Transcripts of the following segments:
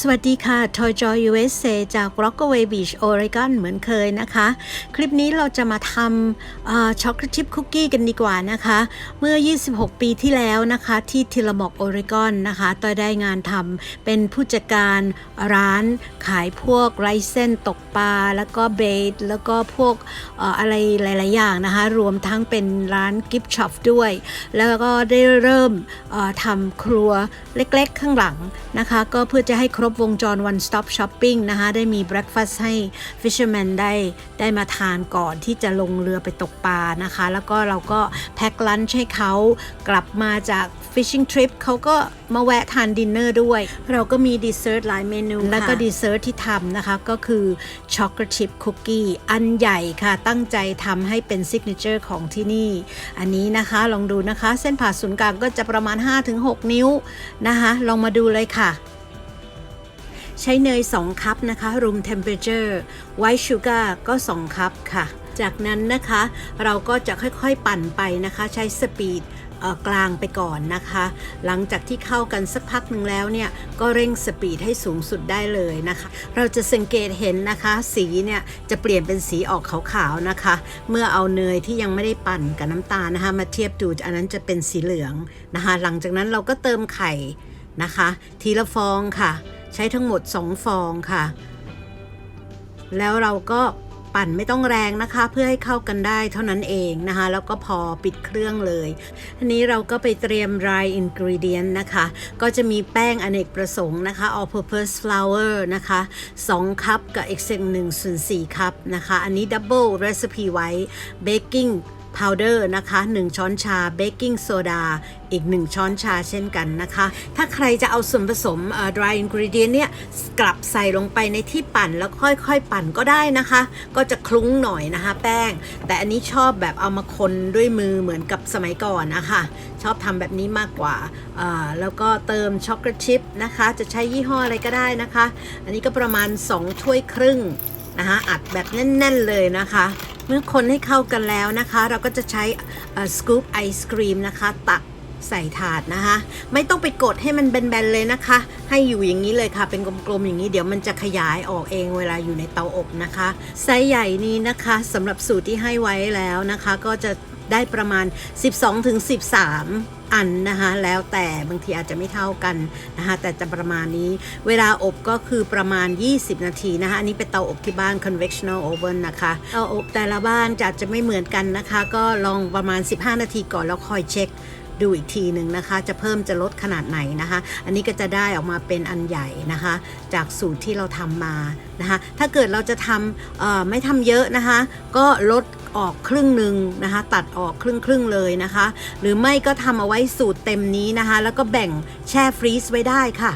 สวัสดีค่ะ Toy Joy USA จาก Rockaway Beach Oregon เหมือนเคยนะคะ คลิปนี้เราจะมาทำช็อกโกแลตชิพคุกกี้กันดีกว่านะคะ เมื่อ 26 ปีที่แล้วนะคะที่ทิลมอกโอเรกอนนะคะตอยได้งานทำเป็นผู้จัดการร้านขายพวกไรเส้นตกปลาแล้วก็เบรดแล้วก็พวกออะไรหลาย ๆ อย่างนะคะ รวมทั้งเป็นร้านกิฟต์ช็อปด้วย แล้วก็ได้เริ่มทำครัวเล็ก ๆ ข้างหลังนะคะ ก็เพื่อจะให้ครบวงจร one stop shopping นะคะได้มี breakfast ให้ fisherman ได้ได้มาทานก่อนที่จะลงเรือไปตกปลานะคะ แล้วก็เราก็แพ็คลันช์ให้เขากลับมาจาก fishing trip เขาก็มาแวะทานดินเนอร์ด้วย เราก็มีดีเซอร์ตหลายเมนู แล้วก็ดีเซอร์ตที่ทำนะคะ ก็คือช็อกโกแลตชิพคุกกี้อันใหญ่ค่ะ ตั้งใจทำให้เป็นซิกเนเจอร์ของที่นี่ อันนี้นะคะ ลองดูนะคะ เส้นผ่าศูนย์กลางก็จะประมาณ 5-6 นิ้วนะคะ ลองมาดูเลยค่ะ ใช้เนย 2 คัพนะคะ room temperature white sugar ก็ 2 คัพค่ะ จากนั้นนะคะเราก็จะค่อยๆปั่นไปนะคะ ใช้สปีดกลางไปก่อนนะคะ หลังจากที่เข้ากันสักพักหนึ่งแล้วเนี่ย ก็เร่งสปีดให้สูงสุดได้เลยนะคะ เราจะสังเกตเห็นนะคะ สีเนี่ยจะเปลี่ยนเป็นสีออกขาวๆนะคะ เมื่อเอาเนยที่ยังไม่ได้ปั่นกับน้ำตาลนะคะ มาเทียบดูอันนั้นจะเป็นสีเหลืองนะคะ หลังจากนั้นเราก็เติมไข่ นะคะ ทีละฟองค่ะ ใช้ทั้งหมด 2 ฟองค่ะ แล้วเราก็ปั่นไม่ต้องแรงนะคะ เพื่อให้เข้ากันได้เท่านั้นเองนะคะ แล้วก็พอปิดเครื่องเลยทีนี้เราก็ไปเตรียม dry ingredient นะคะ ก็จะมีแป้งอเนกประสงค์นะคะ all purpose flour นะคะ 2 คัพกับอีกเซนหนึ่งส่วน4คัพนะคะ อันนี้ double recipe ไว้ baking powder นะคะ 1 ช้อนชา baking soda อีก 1 ช้อนชาเช่นกันนะคะ ถ้าใครจะเอาส่วนผสมเอ่อ dry ingredient เนี่ย กลับใส่ลงไปในที่ปั่นแล้วค่อยๆ ปั่นก็ได้นะคะ ก็จะคลุ้งหน่อยนะคะแป้ง แต่อันนี้ชอบแบบเอามาคนด้วยมือเหมือนกับสมัยก่อนนะคะ ชอบทำแบบนี้มากกว่าอ่าแล้วก็เติมช็อกโกแลตชิพนะคะ จะใช้ยี่ห้ออะไรก็ได้นะคะ อันนี้ก็ประมาณ 2 ถ้วยครึ่งนะคะอัดแบบแน่น ๆ เลยนะคะ เมื่อคนให้เข้ากันแล้วนะคะ เราก็จะใช้สกู๊ปไอศครีมนะคะ ตักใส่ถาดนะคะ ไม่ต้องไปกดให้มันแบนๆเลยนะคะ ให้อยู่อย่างนี้เลยค่ะ เป็นกลมๆอย่างนี้เดี๋ยวมันจะขยายออกเองเวลาอยู่ในเตาอบนะคะไซส์ใหญ่นี้นะคะสำหรับสูตรที่ให้ไว้แล้วนะคะ ก็จะได้ประมาณ 12-13 อันนะคะแล้วแต่บางทีอาจจะไม่เท่ากันนะคะแต่จะประมาณนี้ เวลาอบก็คือประมาณ 20 นาทีนะคะอันนี้เป็นเตาอบที่บ้าน convectional oven นะคะเตาอบแต่ละบ้านจะจะไม่เหมือนกันนะคะ ก็ลองประมาณ 15 นาทีก่อนแล้วคอยเช็คดูอีกทีหนึ่งนะคะ จะเพิ่มจะลดขนาดไหนนะคะ อันนี้ก็จะได้ออกมาเป็นอันใหญ่นะคะ จากสูตรที่เราทำมานะคะ ถ้าเกิดเราจะทำไม่ทำเยอะนะคะ ก็ลด ออกครึ่งหนึ่งนะคะ ตัดออกครึ่งครึ่งๆเลยนะคะ หรือไม่ก็ทำเอาไว้สูตรเต็มนี้นะคะ แล้วก็แบ่งแช่ฟรีซไว้ได้ค่ะ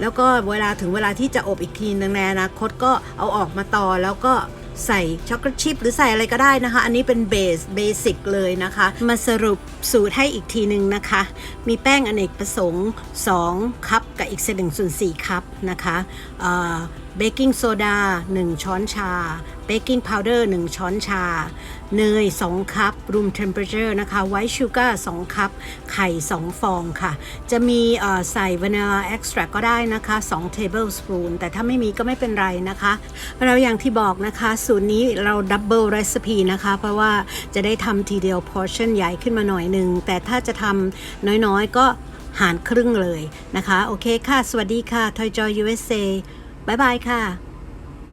แล้วก็เวลาถึงเวลาที่จะอบอีกทีนึงในอนาคตก็เอาออกมาต่อแล้วก็ใส่ช็อกโกแลตชิพหรือใส่อะไรก็ได้นะคะ อันนี้เป็นเบสเบสิกเลยนะคะ มาสรุปสูตรให้อีกทีหนึ่งนะคะ มีแป้งอเนกประสงค์ 2 คัพกับอีกหนึ่งส่วน4คัพนะคะเบกกิ้งโซดา 1 ช้อนชา เบกกิ้งพาวเดอร์1ช้อนชา เนย 2 คัพ room temperature นะคะ white sugar 2คัพ ไข่ 2 ฟองค่ะ จะมีเอ่อใส่ vanilla extract ก็ได้นะคะ2 tablespoon แต่ถ้าไม่มีก็ไม่เป็นไรนะคะ เราอย่างที่บอกนะคะ สูตรนี้เรา double recipe นะคะ เพราะว่าจะได้ทำทีเดียว portion ใหญ่ขึ้นมาหน่อยหนึ่งแต่ถ้าจะทำน้อยๆ ก็หารครึ่งเลยนะคะ โอเคค่ะ สวัสดีค่ะ Toy Joy USA บายบายค่ะ